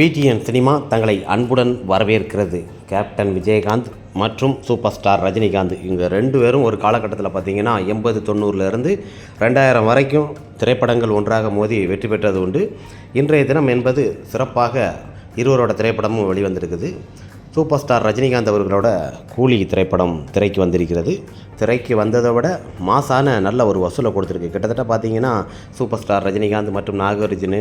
PTN cinema தங்களை அன்புடன் வரவேற்கிறது. கேப்டன் விஜயகாந்த் மற்றும் சூப்பர் ஸ்டார் ரஜினிகாந்த். இவங்க ரெண்டு பேரும் ஒரு காலகட்டத்தில் பார்த்திங்கன்னா எண்பது தொண்ணூறுலேருந்து ரெண்டாயிரம் வரைக்கும் திரைப்படங்கள் ஒன்றாக மோதி வெற்றி பெற்றது உண்டு. இன்றைய தினம் என்பது சிறப்பாக இருவரோட திரைப்படமும் வெளிவந்திருக்குது. சூப்பர் ஸ்டார் ரஜினிகாந்த் அவர்களோட கூலி திரைப்படம் திரைக்கு வந்திருக்கிறது. திரைக்கு வந்ததை விட மாசான நல்ல ஒரு வசூலை கொடுத்துருக்கு. கிட்டத்தட்ட பார்த்தீங்கன்னா சூப்பர் ஸ்டார் ரஜினிகாந்த் மற்றும் நாகார்ஜுனு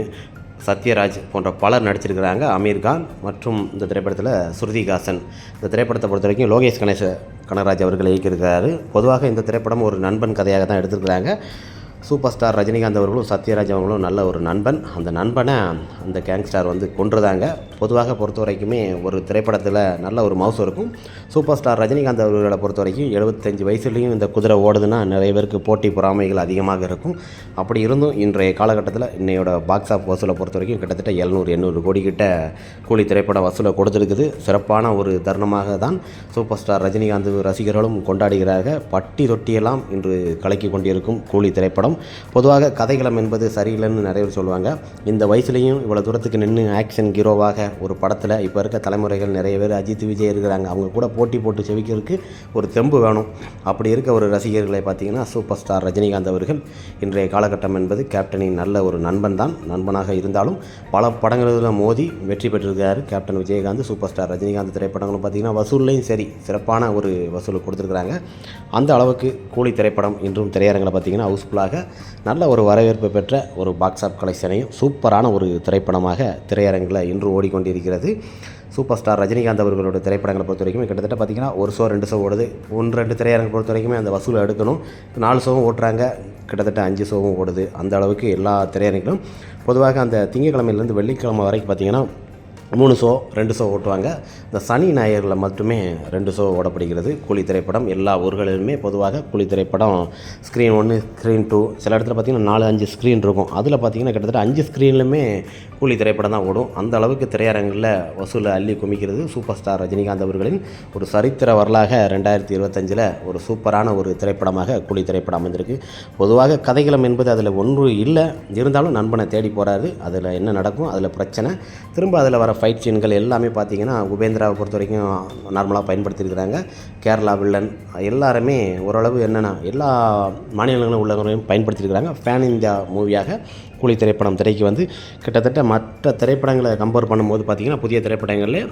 சத்யராஜ் போன்ற பலர் நடிச்சிருக்கிறாங்க. அமீர்கான் மற்றும் இந்த திரைப்படத்தில் ஸ்ருதிகாசன் இந்த திரைப்படத்தை பொறுத்த வரைக்கும் லோகேஷ் கணேச கனகராஜ் அவர்கள் இயக்கியிருக்கிறாரு. பொதுவாக இந்த திரைப்படம் ஒரு நண்பன் கதையாக தான் எடுத்திருக்கிறாங்க. சூப்பர் ஸ்டார் ரஜினிகாந்த் அவர்களும் சத்யராஜ் அவர்களும் நல்ல ஒரு நண்பன். அந்த நண்பனை அந்த கேங்ஸ்டார் வந்து கொன்றுதாங்க. பொதுவாக பொறுத்த வரைக்குமே ஒரு திரைப்படத்தில் நல்ல ஒரு மவுஸ் இருக்கும். சூப்பர் ஸ்டார் ரஜினிகாந்த் அவர்களை பொறுத்த வரைக்கும் எழுபத்தஞ்சு வயசுலேயும் இந்த குதிரை ஓடுதுன்னா நிறைய பேருக்கு போட்டி பொறாமைகள் அதிகமாக இருக்கும். அப்படி இருந்தும் இன்றைய காலகட்டத்தில் இன்னையோட பாக்ஸ் ஆஃப் வசூலை பொறுத்த வரைக்கும் கிட்டத்தட்ட எழுநூறு எண்ணூறு கோடி கிட்ட கூலி திரைப்பட வசூலை கொடுத்துருக்குது. சிறப்பான ஒரு தருணமாக தான் சூப்பர் ஸ்டார் ரஜினிகாந்த் ரசிகர்களும் கொண்டாடுகிறார்கள். பட்டி தொட்டியெல்லாம் இன்று கலக்கி கொண்டிருக்கும் கூலி திரைப்படம். பொதுவாக கதைகளம் என்பது சரியில்லைன்னு நிறைய பேர் சொல்லுவாங்க. இந்த வயசுலேயும் இவ்வளோ தூரத்துக்கு நின்று ஆக்ஷன் ஹீரோவாக ஒரு படத்தில் இப்போ இருக்க தலைமுறைகள் நிறைய பேர் அஜித் விஜய் இருக்கிறாங்க. அவங்க கூட போட்டி போட்டு செவிக்கிறதுக்கு ஒரு தெம்பு வேணும். அப்படி இருக்க ஒரு ரசிகர்களை பார்த்தீங்கன்னா சூப்பர் ஸ்டார் ரஜினிகாந்த் அவர்கள் இன்றைய காலகட்டம் என்பது கேப்டனின் நல்ல ஒரு நண்பன் தான். நண்பனாக இருந்தாலும் பல படங்களில் மோதி வெற்றி பெற்றிருக்காரு captain Vijayakanth super star Rajinikanth திரைப்படங்களும் பார்த்தீங்கன்னா வசூல்லையும் சரி சிறப்பான ஒரு வசூல் கொடுத்துருக்குறாங்க. அந்த அளவுக்கு கூலி திரைப்படம் இன்றும் திரையரங்கில் பார்த்தீங்கன்னா ஹவுஸ்ஃபுல்லாக நல்ல ஒரு வரவேற்பு பெற்ற ஒரு பாக்ஸ் ஆஃப் கலெக்ஷனையும் சூப்பரான ஒரு திரைப்படமாக திரையரங்கில் இன்று ஓடிக்கொண்டிருக்கிறது. சூப்பர் ஸ்டார் ரஜினிகாந்த் அவர்களோட திரைப்படங்களை பொறுத்த வரைக்கும் கிட்டத்தட்ட பார்த்தீங்கன்னா ஒரு ஷோ ரெண்டு ஷோ ஓடுது. ஒன்று ரெண்டு திரையரங்கு பொறுத்த வரைக்குமே அந்த வசூலை எடுக்கணும். நாலு ஷோவும் ஓட்டுறாங்க. கிட்டத்தட்ட அஞ்சு ஷோவும் ஓடுது. அந்த அளவுக்கு எல்லா திரையரங்கிலும் பொதுவாக அந்த திங்கக்கிழமையிலேருந்து வெள்ளிக்கிழமை வரைக்கும் பார்த்திங்கன்னா மூணு ஷோ ரெண்டு ஷோ ஓட்டுவாங்க. இந்த சனி ஞாயிறில் மட்டுமே ரெண்டு ஷோ ஓடப்படுகிறது. கூலி திரைப்படம் எல்லா ஊர்களிலுமே பொதுவாக கூலி திரைப்படம். ஸ்க்ரீன் ஒன்று ஸ்க்ரீன் டூ சில இடத்துல பார்த்திங்கன்னா நாலு அஞ்சு ஸ்க்ரீன் இருக்கும். அதில் பார்த்திங்கன்னா கிட்டத்தட்ட அஞ்சு ஸ்க்ரீன்லையுமே கூலி திரைப்படம் தான் ஓடும். அந்த அளவுக்கு திரையரங்கில் வசூலை அள்ளி குமிக்கிறது சூப்பர் ஸ்டார் ரஜினிகாந்த் அவர்களின் ஒரு சரித்திர வரலாக ரெண்டாயிரத்தி இருபத்தஞ்சில் ஒரு சூப்பரான ஒரு திரைப்படமாக கூலி திரைப்படம் அமைந்திருக்கு. பொதுவாக கதைகளம் என்பது அதில் ஒன்று இல்லை. இருந்தாலும் நண்பனை தேடி போகிறாரு அதில் என்ன நடக்கும்? அதில் பிரச்சனை. திரும்ப அதில் வர ஃபைட் சீன்கள் எல்லாமே பார்த்தீங்கன்னா உபேந்திராவை பொறுத்த வரைக்கும் நார்மலாக பயன்படுத்தியிருக்கிறாங்க. கேரளா வில்லன் எல்லாருமே ஓரளவு என்னென்னா எல்லா மாநிலங்களும் உள்ளவங்களையும் பயன்படுத்தியிருக்கிறாங்க. ஃபேன் இந்தியா மூவியாக கூலி திரைப்படம் திரைக்கு வந்து கிட்டத்தட்ட மற்ற திரைப்படங்களை கம்பேர் பண்ணும்போது பார்த்திங்கன்னா புதிய திரைப்படங்களில்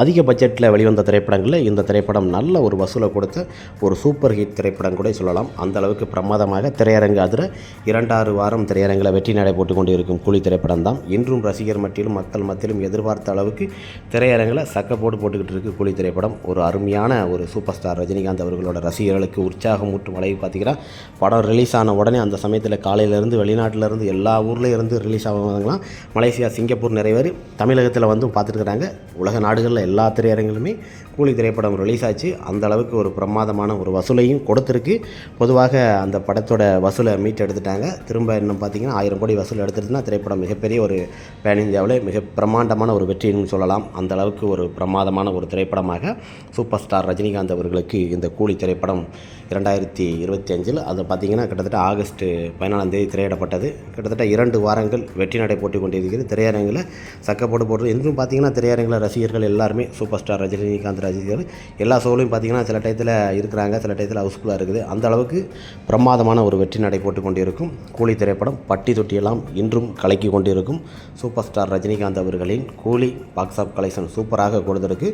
அதிக பட்ஜெட்டில் வெளிவந்த திரைப்படங்களில் இந்த திரைப்படம் நல்ல ஒரு வசூலை கொடுத்த ஒரு சூப்பர் ஹிட் திரைப்படம் கூட சொல்லலாம். அந்த அளவுக்கு பிரமாதமாக திரையரங்கு அதில் இரண்டாறு வாரம் திரையரங்கில் வெற்றி நடை போட்டு கொண்டு இருக்கும் கூலி திரைப்படம் தான். இன்றும் ரசிகர் மட்டிலும் மக்கள் மத்தியிலும் எதிர்பார்த்த அளவுக்கு திரையரங்கில் சக்கப்போடு போட்டுக்கிட்டு இருக்கு கூலி திரைப்படம். ஒரு அருமையான ஒரு சூப்பர் ஸ்டார் ரஜினிகாந்த் அவர்களோட ரசிகர்களுக்கு உற்சாகம் ஊட்டும் அளவு பார்த்தீங்கன்னா படம் ரிலீஸ் ஆன உடனே அந்த சமயத்தில் காலையிலேருந்து வெளிநாட்டிலேருந்து எல்லா ஊர்லேயும் இருந்து ரிலீஸ் ஆகுவாங்களாம் மலேசியா சிங்கப்பூர் நிறைய பேர் தமிழகத்தில் வந்து பார்த்துருக்குறாங்க உலக நாடுகளில் எல்லா திரையரங்குகளுமே கூலி திரைப்படம் ரிலீஸ் ஆச்சு. அந்த அளவுக்கு ஒரு பிரமாதமான ஒரு வசூலையும் கொடுத்துருக்கு. பொதுவாக அந்த படத்தோட வசூலை மீட் எடுத்துட்டாங்க. திரும்ப இன்னும் பார்த்தீங்கன்னா ஆயிரம் கோடி வசூல் எடுத்துட்டுனா திரைப்படம் மிகப்பெரிய ஒரு பேன் இந்தியாவில் மிக பிரமாண்டமான ஒரு வெற்றின்னு சொல்லலாம். அந்த அளவுக்கு ஒரு பிரமாதமான ஒரு திரைப்படமாக சூப்பர் ஸ்டார் ரஜினிகாந்த் அவர்களுக்கு இந்த கூலி திரைப்படம் இரண்டாயிரத்தி இருபத்தி அஞ்சில் அது பார்த்திங்கன்னா கிட்டத்தட்ட ஆகஸ்ட் பதினாலாம் தேதி திரையிடப்பட்டது. கிட்டத்தட்ட இரண்டு வாரங்கள் வெற்றி நடை போட்டி கொண்டிருக்கிறது. திரையரங்கில் சக்கப்போடு போட்டு இன்றும் பார்த்தீங்கன்னா திரையரங்கில் ரசிகர்கள் எல்லாருமே சூப்பர் ஸ்டார் ரஜினிகாந்த் ரசிகர்கள் எல்லா ஷோலையும் பார்த்தீங்கன்னா சில டயத்தில் இருக்கிறாங்க. சில டயத்தில் ஹவுஸ்ஃபுல்லாக இருக்குது. அந்த அளவுக்கு பிரமாதமான ஒரு வெற்றி நடை போட்டு கொண்டிருக்கும். கூலி திரைப்படம் பட்டி தொட்டியெல்லாம் இன்றும் கலக்கி கொண்டிருக்கும். சூப்பர் ஸ்டார் ரஜினிகாந்த் அவர்களின் கூலி பாக்ஸ் ஆஃப் கலெக்ஷன் சூப்பராக கொடுத்திருக்கு.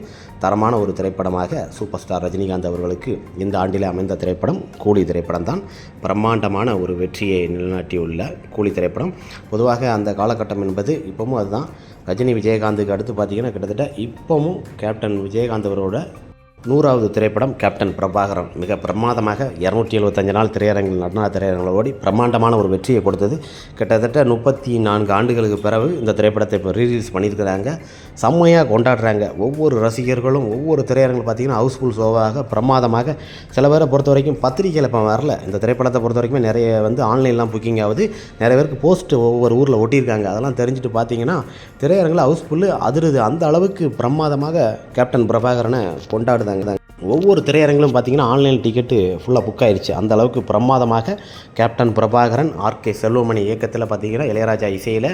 தரமான ஒரு திரைப்படமாக சூப்பர் ஸ்டார் ரஜினிகாந்த் அவர்களுக்கு இந்த ஆண்டிலே அமைந்த திரைப்படம் கூலி திரைப்படம் தான் பிரம்மாண்டமான ஒரு வெற்றியை நிலைநாட்டியுள்ள கூலி திரைப்படம். பொதுவாக அந்த காலகட்டம் என்பது இப்போவும் அதுதான். ரஜினி விஜயகாந்துக்கு அடுத்து பார்த்திங்கன்னா கிட்டத்தட்ட இப்போவும் கேப்டன் விஜயகாந்த் அவரோட நூறாவது திரைப்படம் கேப்டன் பிரபாகரன். மிக பிரமாதமாக இரநூற்றி எழுபத்தஞ்சு நாள் திரையரங்கில் நடன திரையரங்கில் ஓடி பிரம்மாண்டமான ஒரு வெற்றியை கொடுத்தது. கிட்டத்தட்ட முப்பத்தி நான்கு ஆண்டுகளுக்கு பிறகு இந்த திரைப்படத்தை இப்போ ரீலீஸ் பண்ணியிருக்கிறாங்க. செம்மையாக கொண்டாடுறாங்க. ஒவ்வொரு ரசிகர்களும் ஒவ்வொரு திரையரங்கில் பார்த்தீங்கன்னா ஹவுஸ்ஃபுல் ஷோவாக பிரமாதமாக சில பேரை பொறுத்த வரைக்கும் பத்திரிக்கையில் இப்போ வரல. இந்த திரைப்படத்தை பொறுத்த வரைக்கும் நிறைய வந்து ஆன்லைன்லாம் புக்கிங் ஆகுது. நிறைய பேருக்கு போஸ்ட் ஒவ்வொரு ஊரில் ஒட்டியிருக்காங்க. அதெல்லாம் தெரிஞ்சுட்டு பார்த்தீங்கன்னா திரையரங்கில் ஹவுஸ்ஃபுல்லு அதிருது. அந்த அளவுக்கு பிரமாதமாக கேப்டன் பிரபாகரனை கொண்டாடுது. தாங்க ஒவ்வொரு திரையரங்கிலும் பார்த்தீங்கன்னா ஆன்லைன் டிக்கெட்டு ஃபுல்லாக புக் ஆயிடுச்சு அந்த அளவுக்கு பிரமாதமாக கேப்டன் பிரபாகரன் ஆர்கே செல்வமணி இயக்கத்தில் பார்த்தீங்கன்னா இளையராஜா இசையில்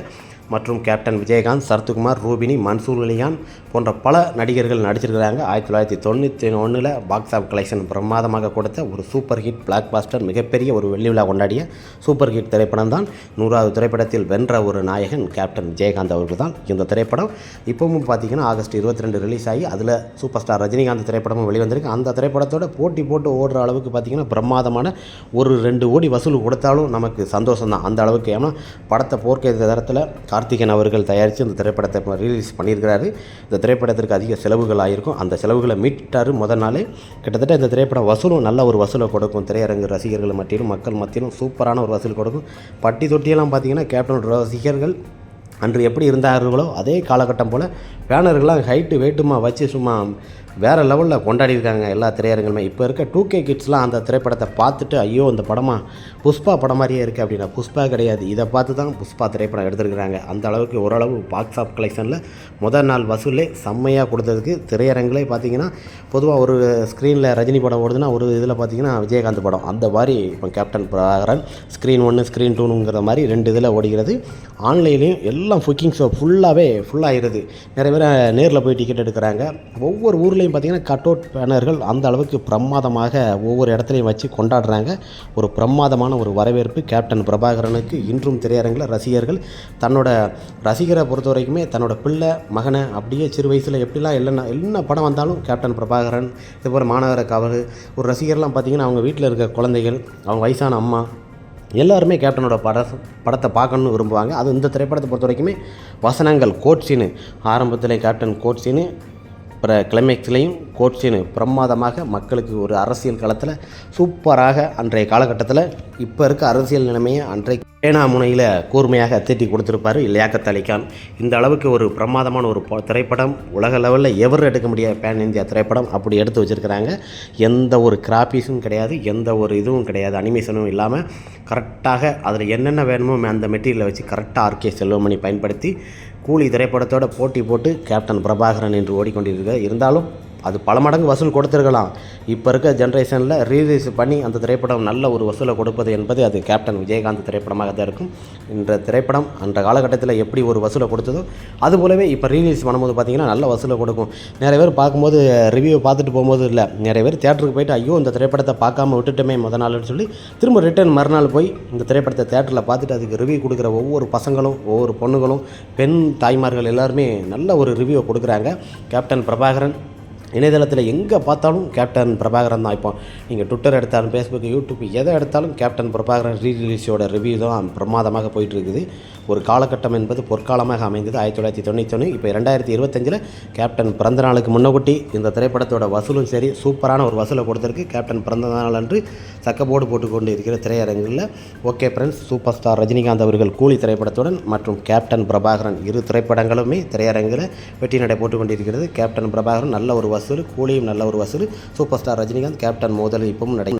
மற்றும் கேப்டன் விஜயகாந்த் சரத்குமார் ரூபினி மன்சூர் அலிகான் போன்ற பல நடிகர்கள் நடிச்சிருக்கிறாங்க. ஆயிரத்தி தொள்ளாயிரத்தி தொண்ணூற்றி ஒன்றில் பாக்ஸ் ஆஃப் கலெக்ஷன் பிரமாதமாக கொடுத்த ஒரு சூப்பர் ஹிட் பிளாக் பாஸ்டர் மிகப்பெரிய ஒரு வெள்ளி விழா கொண்டாடிய சூப்பர் ஹிட் திரைப்படம் தான். நூறாவது திரைப்படத்தில் வென்ற ஒரு நாயகன் கேப்டன் விஜயகாந்த் அவர்கள் தான் இந்த திரைப்படம் இப்போவும் பார்த்தீங்கன்னா ஆகஸ்ட் இருபத்தி ரெண்டு ரிலீஸ் ஆகி அதில் சூப்பர் ஸ்டார் ரஜினிகாந்த் திரைப்படமும் வெளிவந்திருக்கு. அந்த திரைப்படத்தோட போட்டி போட்டு ஓடுற அளவுக்கு பார்த்தீங்கன்னா பிரமாதமான ஒரு ரெண்டு கோடி வசூல் கொடுத்தாலும் நமக்கு சந்தோஷம் தான் அந்த அளவுக்கு ஏன்னா படத்தை போர்க்கை தரத்தில் கார்த்திகன் அவர்கள் தயாரித்து இந்த திரைப்படத்தை ரிலீஸ் பண்ணியிருக்கிறாரு. இந்த திரைப்படத்திற்கு அதிக செலவுகள் ஆகிருக்கும் அந்த செலவுகளை மீட்டார் முதல் நாளே. கிட்டத்தட்ட இந்த திரைப்படம் வசூலும் நல்ல ஒரு வசூலை கொடுக்கும். திரையரங்கு ரசிகர்கள் மத்தியிலும் மக்கள் மத்தியிலும் சூப்பரான ஒரு வசூல் கொடுக்கும். பட்டி தொட்டியெல்லாம் பார்த்தீங்கன்னா கேப்டன் ரசிகர்கள் அன்று எப்படி இருந்தார்களோ அதே காலகட்டம் போல் பேனர்கள்லாம் ஹைட்டு வெயிட்டுமா வச்சு சும்மா வேறு லெவலில் கொண்டாடி இருக்காங்க எல்லா திரையரங்குமே. இப்போ இருக்க டூ கே கிட்ஸ்லாம் அந்த திரைப்படத்தை பார்த்துட்டு ஐயோ இந்த படமாக புஷ்பா படம் மாதிரியே இருக்குது அப்படின்னா புஷ்பா கிடையாது. இதை பார்த்து தான் புஷ்பா திரைப்படம் எடுத்திருக்கிறாங்க. அந்த அளவுக்கு ஓரளவு பாக்ஸ் ஆஃப் கலெக்ஷனில் முதல் நாள் வசூலே செம்மையாக கொடுத்ததுக்கு திரையரங்குலே பார்த்தீங்கன்னா பொதுவாக ஒரு ஸ்க்ரீனில் ரஜினி படம் ஓடுதுன்னா ஒரு இதில் பார்த்தீங்கன்னா விஜயகாந்த் படம். அந்த மாதிரி இப்போ கேப்டன் பிரகாரன் ஸ்க்ரீன் ஒன்று ஸ்க்ரீன் டூனுங்கிற மாதிரி ரெண்டு இதில் ஓடுகிறது ஆன்லைன்லேயும் எல்லாம் புக்கிங் ஷோ ஃபுல்லாகவே ஃபுல்லாகிடுது நிறைய பேர் நேரில் போய் டிக்கெட் எடுக்கிறாங்க. ஒவ்வொரு ஊரில் இடத்துலையும் பார்த்தீங்கன்னா கட் அவுட் பேனர்கள் அந்த அளவுக்கு பிரமாதமாக ஒவ்வொரு இடத்துலையும் வச்சு கொண்டாடுறாங்க. ஒரு பிரமாதமான ஒரு வரவேற்பு. கேப்டன் பிரபாகரனுக்கு இன்றும் திரையரங்கில் ரசிகர்கள் தன்னோட ரசிகரை பொறுத்த வரைக்குமே தன்னோட பிள்ளை மகனை அப்படியே சிறு வயசில் எப்படிலாம் இல்லைன்னா என்ன படம் வந்தாலும் கேப்டன் பிரபாகரன் இதுபோல் மாநகர கவர் ஒரு ரசிகர்லாம் பார்த்திங்கன்னா அவங்க வீட்டில் இருக்க குழந்தைகள் அவங்க வயசான அம்மா எல்லாருமே கேப்டனோட பட படத்தை பார்க்கணுன்னு விரும்புவாங்க. அது இந்த திரைப்படத்தை பொறுத்த வரைக்குமே வசனங்கள் கோட் சீனு ஆரம்பத்தில் கேப்டன் கோட் சீனு அப்புறம் கிளைமேக்ஸ்லேயும் கோட் பிரமாதமாக மக்களுக்கு ஒரு அரசியல் களத்தில் சூப்பராக அன்றைய காலகட்டத்தில் இப்போ இருக்க அரசியல் நிலைமையை அன்றைய பேனா முனையில் கூர்மையாக தீட்டி கொடுத்துருப்பாரு இல்லையாக்கத் அலிகான் இந்த அளவுக்கு ஒரு பிரமாதமான ஒரு திரைப்படம் உலக லெவலில் எவர் எடுக்க முடியாத பேன் இந்தியா திரைப்படம் அப்படி எடுத்து வச்சுருக்கிறாங்க. எந்த ஒரு கிராபிஸும் கிடையாது எந்த ஒரு இதுவும் கிடையாது அனிமேஷனும் இல்லாமல் கரெக்டாக அதில் என்னென்ன வேணுமோ அந்த மெட்டீரியலை வச்சு கரெக்டாக ஆர்கே செல்வமணி பயன்படுத்தி கூலி திரைப்படத்தோட போட்டி போட்டு கேப்டன் பிரபாகரன் என்று ஓடிக்கொண்டிருக்க இருந்தாலும் அது பல மடங்கு வசூல் கொடுத்துருக்கலாம். இப்போ இருக்க ஜென்ரேஷனில் ரீலீஸ் பண்ணி அந்த திரைப்படம் நல்ல ஒரு வசூலை கொடுப்பது என்பது அது கேப்டன் விஜயகாந்த் திரைப்படமாக தான் இருக்கும். இந்த திரைப்படம் அந்த காலகட்டத்தில் எப்படி ஒரு வசூலை கொடுத்ததோ அது போலவே இப்போ ரீலீஸ் பண்ணும்போது பார்த்திங்கன்னா நல்ல வசூலை கொடுக்கும். நிறைய பேர் பார்க்கும்போது ரிவ்யூ பார்த்துட்டு போகும்போது இல்லை. நிறைய பேர் தேட்டருக்கு போயிட்டு ஐயோ இந்த திரைப்படத்தை பார்க்காம விட்டுட்டோமே முத நாள்னு சொல்லி திரும்ப ரிட்டர்ன் மறுநாள் போய் இந்த திரைப்படத்தை தேட்டரில் பார்த்துட்டு அதுக்கு ரிவ்யூ கொடுக்குற ஒவ்வொரு பசங்களும் ஒவ்வொரு பொண்ணுங்களும் பெண் தாய்மார்கள் எல்லாருமே நல்ல ஒரு ரிவ்யூ கொடுக்குறாங்க. கேப்டன் பிரபாகரன் இணையதளத்தில் எங்கே பார்த்தாலும் கேப்டன் பிரபாகரன் தான் இப்போ. நீங்கள் ட்விட்டர் எடுத்தாலும் ஃபேஸ்புக் யூடியூப் எதை எடுத்தாலும் கேப்டன் பிரபாகரன் ரீ ரிலீஸோட ரிவ்யூ தான் பிரமாதமாக போயிட்டு இருக்குது ஒரு காலகட்டம் என்பது பொற்காலமாக அமைந்தது. ஆயிரத்தி தொள்ளாயிரத்தி தொண்ணூற்றி இப்போ ரெண்டாயிரத்தி இருபத்தஞ்சில் கேப்டன் பிறந்த நாளுக்கு முன்னகுட்டி இந்த திரைப்படத்தோட வசூலும் சரி சூப்பரான ஒரு வசூலை கொடுத்துருக்கு. கேப்டன் பிறந்த நாள் அன்று சக்கபோர்டு போட்டுக்கொண்டு இருக்கிற திரையரங்கில் okay friends super star Rajinikanth அவர்கள் கூலி திரைப்படத்துடன் மற்றும் கேப்டன் பிரபாகரன் இரு திரைப்படங்களுமே திரையரங்கில் வெற்றி நடை போட்டுக்கொண்டிருக்கிறது. கேப்டன் பிரபாகரன் நல்ல ஒரு வசூல் கூலியும் நல்ல ஒரு வசூல். சூப்பர் ஸ்டார் ரஜினிகாந்த் கேப்டன் மோதல் இப்பவும் நடை